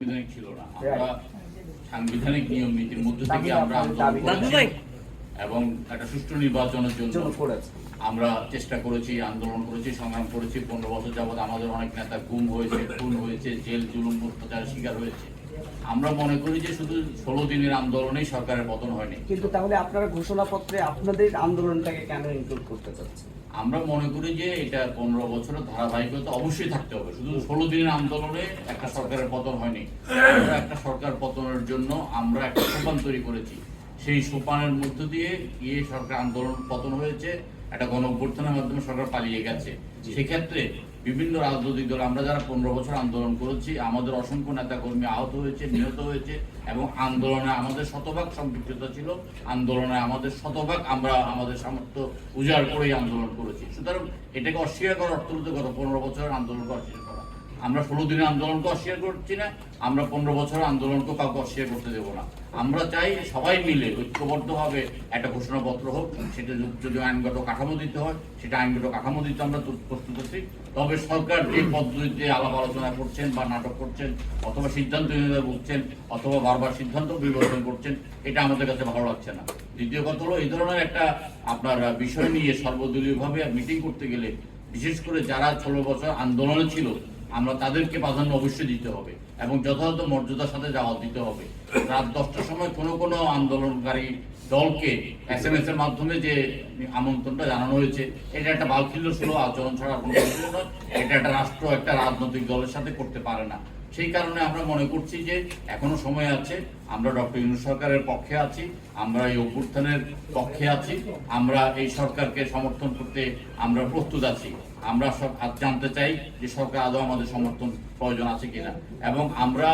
সাংবিধানিক ছিল না আমরা সাংবিধানিক নিয়ম নীতির মধ্যে থেকে আমরা আন্দোলন করেছি। এবং একটা সুষ্ঠু নির্বাচনের জন্য আমরা চেষ্টা করেছি আন্দোলন করেছি সংগ্রাম করেছি। পনেরো বছর যাবৎ আমাদের অনেক নেতা গুম হয়েছে খুন হয়েছে জেল জুলুম অত্যাচারের শিকার হয়েছে। আমরা মনে করি যে শুধু ষোলো দিনের আন্দোলনেই সরকারের পতন হয়নি। কিন্তু তাহলে আপনারা ঘোষণাপত্রে আপনাদের আন্দোলনটাকে কেন ইনক্লুড করতে চাচ্ছেন? আমরা মনে করি যে এটা পনেরো বছরের ধারাবাহিকতা অবশ্যই থাকতে হবে। শুধু ষোলো দিনের আন্দোলনে একটা সরকারের পতন হয়নি। আমরা একটা সরকার পতনের জন্য আমরা একটা সোপান তৈরি করেছি। সেই সোপানের মধ্য দিয়ে গিয়ে সরকার আন্দোলন পতন হয়েছে একটা গণ অভ্যর্থনের মাধ্যমে সরকার পালিয়ে গেছে। সেক্ষেত্রে বিভিন্ন রাজনৈতিক দল, আমরা যারা পনেরো বছর আন্দোলন করেছি, আমাদের অসংখ্য নেতা কর্মী আহত হয়েছে, নিহত হয়েছে, এবং আন্দোলনে আমাদের শতভাগ সম্পৃক্ততা ছিল, আন্দোলনে আমাদের শতভাগ আমরা আমাদের সামর্থ্য উজাড় করেই আন্দোলন করেছি। সুতরাং এটাকে অস্বীকার করার অর্থ হচ্ছে গত পনেরো বছরের আন্দোলন করার করা আমরা ষোলো দিনের আন্দোলনকে অস্বীকার করছি না, আমরা পনেরো বছরের আন্দোলনকে কাউকে অস্বীকার করতে দেবো না। আমরা চাই সবাই মিলে ঐক্যবদ্ধভাবে একটা ঘোষণাপত্র হোক, সেটা যদি আইনগত কাঠামো দিতে হয়, সেটা আইনগত কাঠামো দিতে আমরা প্রস্তুত আছি। তবে সরকার যে পদ্ধতিতে আলাপ আলোচনা করছেন বা নাটক করছেন, অথবা সিদ্ধান্ত নিতে বলছেন, অথবা বারবার সিদ্ধান্ত পরিবর্তন করছেন, এটা আমাদের কাছে ভালো লাগছে না। দ্বিতীয় কথা হলো, এই ধরনের একটা আপনার বিষয় নিয়ে সর্বদলীয়ভাবে মিটিং করতে গেলে, বিশেষ করে যারা ষোলো বছর আন্দোলনে ছিল আমরা তাদেরকে প্রাধান্য অবশ্যই দিতে হবে এবং যথাযথ মর্যাদার সাথে জবাব দিতে হবে। রাত দশটার সময় কোনো কোনো আন্দোলনকারী দলকে এস এম এস এর মাধ্যমে যে আমন্ত্রণটা জানানো হয়েছে, এটা একটা বালখিল্য ছিল আচরণ ছাড়া কোনো এটা একটা রাষ্ট্র, একটা রাজনৈতিক দলের সাথে করতে পারে না। সেই কারণে আমরা মনে করছি যে এখনও সময় আছে। আমরা ডক্টর ইউনুস সরকারের পক্ষে আছি, আমরা এই অভ্যুত্থানের পক্ষে আছি, আমরা এই সরকারকে সমর্থন করতে আমরা প্রস্তুত আছি। আমরা সব জানতে চাই যে সরকার আদৌ আমাদের সমর্থন প্রয়োজন আছে কিনা। এবং আমরা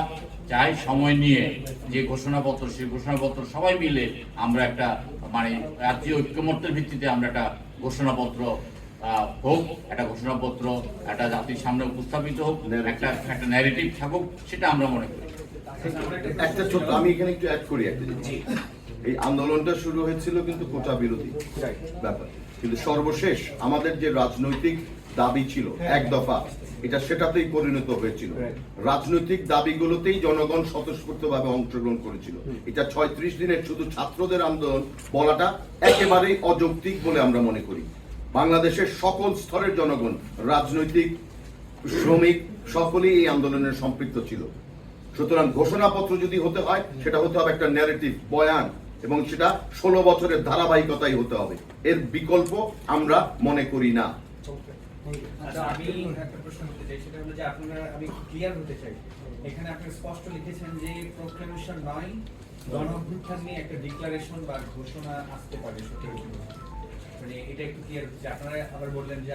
চাই সময় নিয়ে যে ঘোষণাপত্র, সেই ঘোষণাপত্র সবাই মিলে আমরা একটা মানে জাতীয় ঐক্যমত্যের ভিত্তিতে আমরা একটা ঘোষণাপত্র হোক একটা ঘোষণাপত্র একটা জাতির সামনে উপস্থাপিত হোক একটা একটা ন্যারেটিভ থাকুক সেটা আমরা মনে করি। একটা ছোট্ট আমি এখানে একটু অ্যাড করি একটা এই আন্দোলনটা শুরু হয়েছিল কিন্তু কোটা বিরোধী ব্যাপার। কিন্তু সর্বশেষ আমাদের যে রাজনৈতিক দাবি ছিল এক দফা এটা সেটাতেই পরিণত হয়েছিল। রাজনৈতিক দাবিগুলোতেই জনগণ স্বতঃস্ফূর্তভাবে অংশগ্রহণ করেছিল। এটা ছয়ত্রিশ দিনের শুধু ছাত্রদের আন্দোলন বলাটা একেবারেই অযৌক্তিক বলে আমরা মনে করি। বাংলাদেশের সকল স্তরের জনগণ, রাজনৈতিক, শ্রমিক, সকলেই এই আন্দোলনের সম্পৃক্ত ছিল। সুতরাং ঘোষণাপত্র যদি হতে হয়, সেটা হতে হবে একটা ন্যারেটিভ বয়ান, এবং সেটা ষোলো বছরের ধারাবাহিকতাই হতে হবে। এর বিকল্প আমরা মনে করি না। আচ্ছা আমি একটা প্রশ্ন করতে চাই, সেটা হলো যে আপনারা, আমি ক্লিয়ার হতে চাই। এখানে আপনি স্পষ্ট লিখেছেন যে প্রোক্লেমেশন নয় গণ অভ্যুত্থান নিয়ে একটা ডিক্লারেশন বা ঘোষণা আসতে পারে সত্যি মানে এটা একটু ক্লিয়ার হচ্ছে আপনারা আবার বললেন যে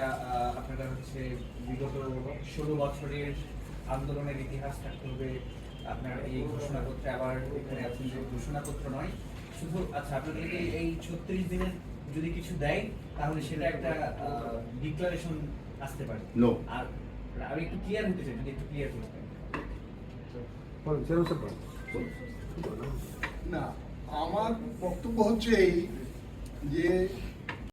আপনারা হচ্ছে বিগত ষোলো বছরের আন্দোলনের ইতিহাস থাকতে হবে। আপনার এই ঘোষণাপত্রে আবার এখানে আছেন যে ঘোষণাপত্র নয়। শুধু আচ্ছা আপনাদেরকে এই ছত্রিশ দিনের যদি কিছু দেয় তাহলে সেটা একটা ডিক্লারেশন আসতে পারে। No. আর আমি একটু ক্লিয়ার হতে চাই যদি একটু ক্লিয়ার করতেন না আমার বক্তব্য হচ্ছে এই যে